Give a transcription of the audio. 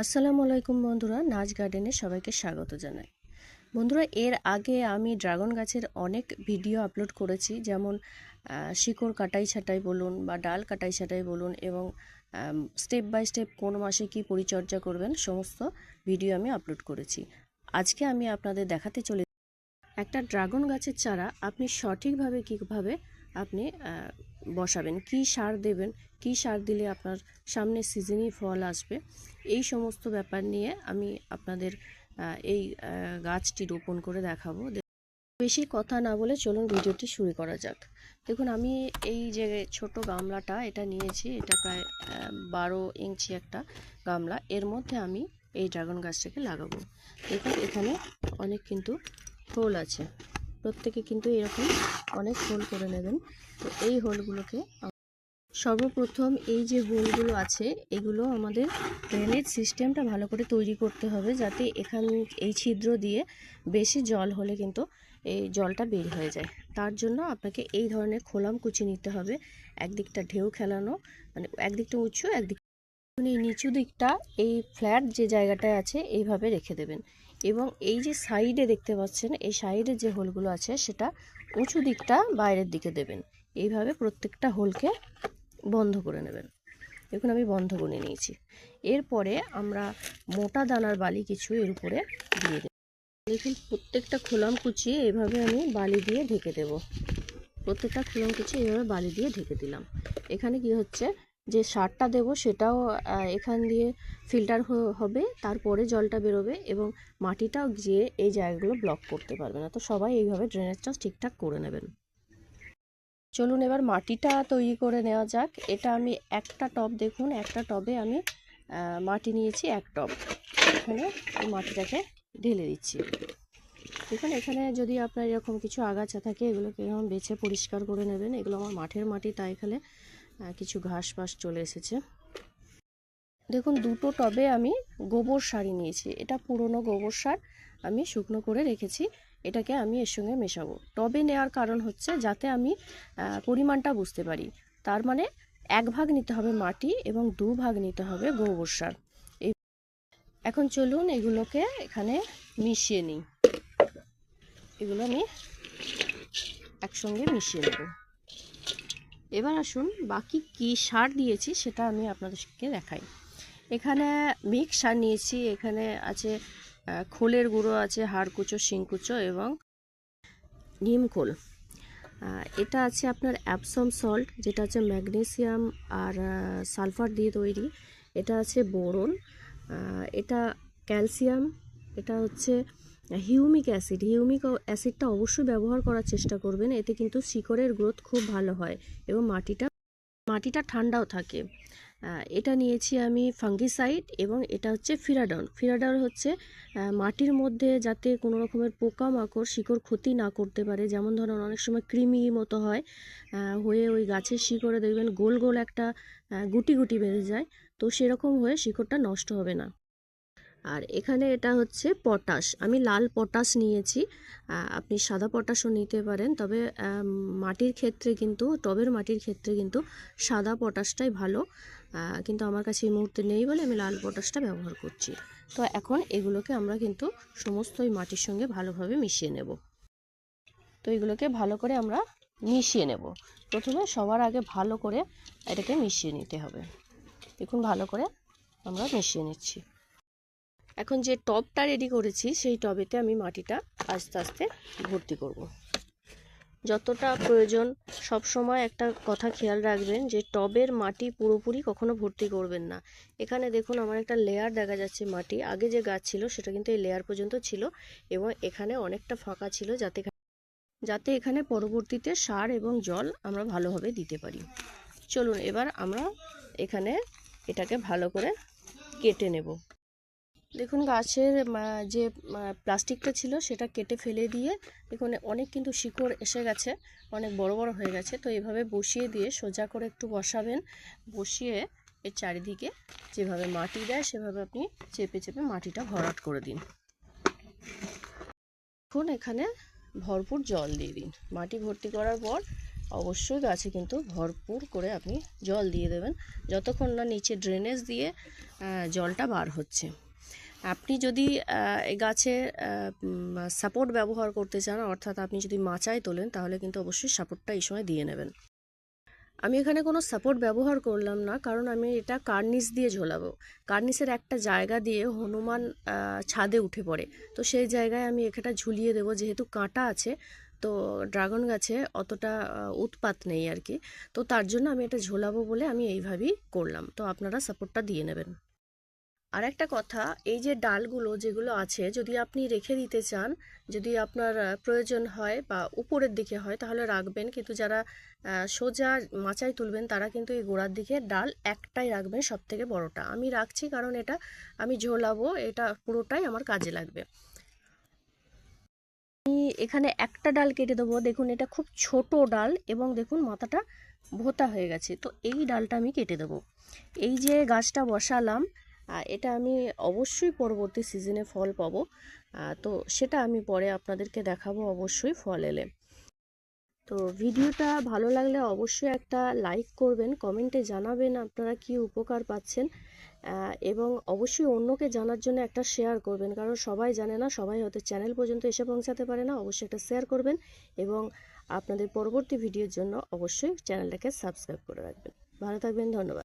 আসসালামু আলাইকুম বন্ধুরা, নাচ গার্ডেনে সবাইকে স্বাগত জানাই। বন্ধুরা, এর আগে আমি ড্রাগন গাছের অনেক ভিডিও আপলোড করেছি, যেমন শিকড় কাটাই ছাটাই বলুন বা ডাল কাটাই ছাটাই বলুন এবং স্টেপ বাই স্টেপ কোন মাসে কি পরিচর্যা করবেন, সমস্ত ভিডিও আমি আপলোড করেছি। আজকে আমি আপনাদের দেখাতে চলে একটা ড্রাগন গাছের চারা আপনি সঠিকভাবে কীভাবে আপনি বসাবেন, কি সার দেবেন, কি সার দিলে আপনার সামনে সিজনই ফল আসবে, এই সমস্ত ব্যাপার নিয়ে আমি আপনাদের এই গাছটি রোপণ করে দেখাবো। বেশি কথা না বলে চলুন ভিডিওটি শুরু করা যাক। দেখুন, আমি এই যে ছোট গামলাটা এটা নিয়েছি, এটা প্রায় বারো ইঞ্চি একটা গামলা। এর মধ্যে আমি এই ড্রাগন গাছটাকে লাগাবো। দেখুন, এখানে অনেক কিন্তু ফুল আছে। প্রত্যেকে কিন্তু এরকম অনেক হোল করে নেবেন। তো এই হোলগুলোকে সর্বপ্রথম এই যে হোলগুলো আছে, এগুলো আমাদের ড্রেনেজ সিস্টেমটা ভালো করে তৈরি করতে হবে যাতে এখান, এই ছিদ্র দিয়ে বেশি জল হলে কিন্তু এই জলটা বের হয়ে যায়। তার জন্য আপনাকে এই ধরনের খোলাম কুচি নিতে হবে। একদিকটা ঢেউ খেলানো মানে একদিকটা উঁচু, একদিক এই নিচু দিকটা এই ফ্ল্যাট যে জায়গাটায় আছে, এইভাবে রেখে দেবেন। এবং এই যে সাইডে দেখতে পাচ্ছেন, এই সাইডে যে হোলগুলো আছে, সেটা উঁচু দিকটা বাইরের দিকে দেবেন। এইভাবে প্রত্যেকটা হোলকে বন্ধ করে নেবেন। দেখুন, আমি বন্ধ করে নিয়েছি। এরপরে আমরা মোটা দানার বালি কিছু এর উপরে দিয়ে দেব। দেখুন, প্রত্যেকটা খোলাম কুচিয়ে এভাবে আমি বালি দিয়ে ঢেকে দেব। প্রত্যেকটা খোলাম কুচি এভাবে বালি দিয়ে ঢেকে দিলাম। এখানে কি হচ্ছে? যে সারটা দেব সেটাও এখান দিয়ে ফিল্টার হবে, তারপরে জলটা বেরোবে এবং মাটিটাও গিয়ে এই জায়গাগুলো ব্লক করতে পারবে না। তো সবাই এইভাবে ড্রেনেজটা ঠিকঠাক করে নেবেন। চলুন এবার মাটিটা তৈরি করে নেওয়া যাক। এটা আমি একটা টব, দেখুন, একটা টবে আমি মাটি নিয়েছি, এক টব। এখানে এই মাটিটাকে ঢেলে দিচ্ছি। দেখুন, এখানে যদি আপনার এরকম কিছু আগাছা থাকে, এগুলোকে এরকম বেছে পরিষ্কার করে নেবেন। এগুলো আমার মাঠের মাটি, তাই এখানে কিছু ঘাস ফাস চলে এসেছে। দেখুন, দুটো টবে আমি গোবর সারই নিয়েছি। এটা পুরনো গোবর সার আমি শুকনো করে রেখেছি। এটাকে আমি এর সঙ্গে মেশাবো। টবে নেওয়ার কারণ হচ্ছে যাতে আমি পরিমাণটা বুঝতে পারি। তার মানে এক ভাগ নিতে হবে মাটি এবং দু ভাগ নিতে হবে গোবর সার। এখন চলুন এগুলোকে এখানে মিশিয়ে নিই। এগুলো আমি একসঙ্গে মিশিয়ে নেব। এবার আসুন বাকি কি সার দিয়েছি সেটা আমি আপনাদেরকে দেখাই। এখানে মিক্স সার নিয়েছি এখানে আছে খোলের গুঁড়ো আছে হাড়কুচো শিংকুচো এবং নিমখোল আহ, এটা আছে আপনার অ্যাপসম সল্ট যেটা আছে ম্যাগনেসিয়াম আর সালফার দিয়ে তৈরি। এটা আছে বোরন। এটা ক্যালসিয়াম এটা হচ্ছে হিউমিক অ্যাসিড, হিউমিক অ্যাসিডটা অবশ্যই ব্যবহার করার চেষ্টা করবেন, এতে কিন্তু শিকড়ের গ্রোথ খুব ভালো হয় এবং মাটিটা মাটিটা ঠান্ডাও থাকে। এটা নিয়েছি আমি ফাঙ্গিসাইড এবং এটা হচ্ছে ফিরাডন। ফিরাডন হচ্ছে মাটির মধ্যে যাতে কোনো রকমের পোকামাকড়, শিকড় ক্ষতি না করতে পারে, যেমন ধরুন অনেক সময় কৃমি মতো হয় হয়ে ওই গাছের শিকড়ে দেখবেন গোল গোল একটা গুটি গুটি বেঁধে যায়, তো সেরকম হয়ে শিকড়টা নষ্ট হবে না। আর এখানে এটা হচ্ছে পটাশ। আমি লাল পটাশ নিয়েছি। আপনি সাদা পটাশও নিতে পারেন, তবে মাটির ক্ষেত্রে কিন্তু, টবের মাটির ক্ষেত্রে কিন্তু সাদা পটাশটাই ভালো। কিন্তু আমার কাছে এই মুহূর্তে নেই বলে আমি লাল পটাশটা ব্যবহার করছি। তো এখন এগুলোকে আমরা কিন্তু সমস্ত এই মাটির সঙ্গে ভালোভাবে মিশিয়ে নেব। তো এগুলোকে ভালো করে আমরা মিশিয়ে নেব। প্রথমে সবার আগে ভালো করে এটাকে মিশিয়ে নিতে হবে। দেখুন, ভালো করে আমরা মিশিয়ে নিচ্ছি। এখন যে টবটা রেডি করেছি, সেই টবেতে আমি মাটিটা আস্তে আস্তে ভর্তি করব। যতটা প্রয়োজন সব সময় একটা কথা খেয়াল রাখবেন যে টবের মাটি পুরোপুরি কখনো ভর্তি করবেন না। এখানে দেখুন আমার একটা লেয়ার দেখা যাচ্ছে মাটি। আগে যে গাছ ছিল, সেটা কিন্তু এই লেয়ার পর্যন্ত ছিল এবং এখানে অনেকটা ফাঁকা ছিল যাতে যাতে এখানে পরবর্তীতে সার এবং জল আমরা ভালোভাবে দিতে পারি। চলুন এবার আমরা এখানে এটাকে ভালো করে কেটে নেব। দেখুন গাছের যে প্লাস্টিকটা ছিল সেটা কেটে ফেলে দিয়ে দেখুন অনেক কিন্তু শিকড় এসে গেছে, অনেক বড় বড় হয়ে গেছে। তো এভাবে বসিয়ে দিয়ে সোজা করে একটু বসাবেন। বসিয়ে এর চারিদিকে যেভাবে মাটি দেয় সেভাবে আপনি চেপে চেপে মাটিটা ভরাট করে দিন। এখন এখানে ভরপুর জল দিয়ে দিন। মাটি ভর্তি করার পর অবশ্যই গাছে কিন্তু ভরপুর করে আপনি জল দিয়ে দেবেন। যতক্ষণ না নিচে ড্রেনেজ দিয়ে জলটা বার হচ্ছে। আপনি যদি এই গাছে সাপোর্ট ব্যবহার করতে চান, অর্থাৎ আপনি যদি মাচায় তোলেন, তাহলে কিন্তু অবশ্যই সাপোর্টটা এই সময় দিয়ে নেবেন। আমি এখানে কোনো সাপোর্ট ব্যবহার করলাম না, কারণ আমি এটা কার্নিস দিয়ে ঝোলাবো। কার্নিসের একটা জায়গা দিয়ে হনুমান ছাদে উঠে পড়ে। তো সেই জায়গায় আমি এখানটা ঝুলিয়ে দেবো, যেহেতু কাঁটা আছে, তো ড্রাগন গাছে অতটা উৎপাত নেই আর কি। তো তার জন্য আমি এটা ঝোলাবো বলে আমি এইভাবেই করলাম। তো আপনারা সাপোর্টটা দিয়ে নেবেন। আর একটা কথা, এই যে ডালগুলো যেগুলো আছে, যদি আপনি রেখে দিতে চান, যদি আপনার প্রয়োজন হয় বা উপরের দিকে হয়, তাহলে রাখবেন। কিন্তু যারা সোজা মাচায় তুলবেন, তারা কিন্তু এই গোড়ার দিকে ডাল একটাই রাখবেন সব থেকে বড়টা। আমি রাখছি কারণ এটা আমি ঝোলাবো, এটা পুরোটাই আমার কাজে লাগবে। আমি এখানে একটা ডাল কেটে দেবো। দেখুন, এটা খুব ছোট ডাল এবং দেখুন, মাথাটা ভোতা হয়ে গেছে। তো এই ডালটা আমি কেটে দেবো। এই যে গাছটা বসালাম এটা আমি অবশ্যই পরবর্তী সিজনে ফল পাবো। তো সেটা আমি পরে আপনাদেরকে দেখাবো অবশ্যই ফল এলে। তো ভিডিওটা ভালো লাগলে অবশ্যই একটা লাইক করবেন কমেন্টে জানাবেন আপনারা কি উপকার পাচ্ছেন। এবং অবশ্যই অন্যকে জানার জন্য একটা শেয়ার করবেন, কারণ সবাই জানে না, সবাই হয়তো চ্যানেল পর্যন্ত এসে পৌঁছাতে পারে না, অবশ্যই একটা শেয়ার করবেন এবং আপনাদের পরবর্তী ভিডিওর জন্য অবশ্যই চ্যানেলটাকে সাবস্ক্রাইব করে রাখবেন। ভালো থাকবেন, ধন্যবাদ।